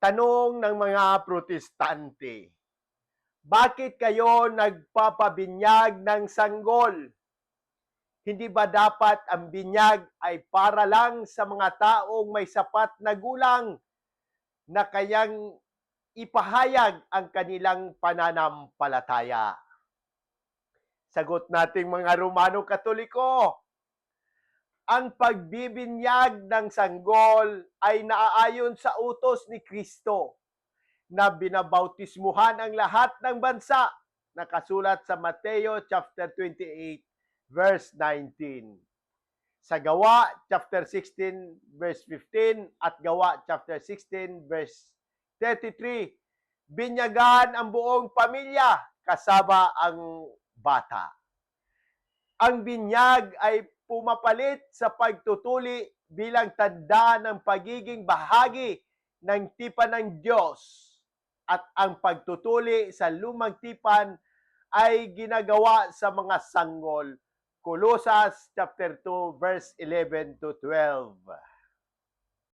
Tanong ng mga protestante, bakit kayo nagpapabinyag ng sanggol? Hindi ba dapat ang binyag ay para lang sa mga taong may sapat na gulang na kayang ipahayag ang kanilang pananampalataya? Sagot nating mga Romano Katoliko, ang pagbibinyag ng sanggol ay naaayon sa utos ni Kristo na binabautismuhan ang lahat ng bansa nakasulat sa Mateo chapter 28 verse 19. Sa Gawa chapter 16 verse 15 at Gawa chapter 16 verse 33, binyagan ang buong pamilya kasama ang bata. Ang binyag ay pumapalit sa pagtutuli bilang tanda ng pagiging bahagi ng tipan ng Diyos at ang pagtutuli sa lumang tipan ay ginagawa sa mga sanggol. Colossus chapter 2 verse 11 to 12.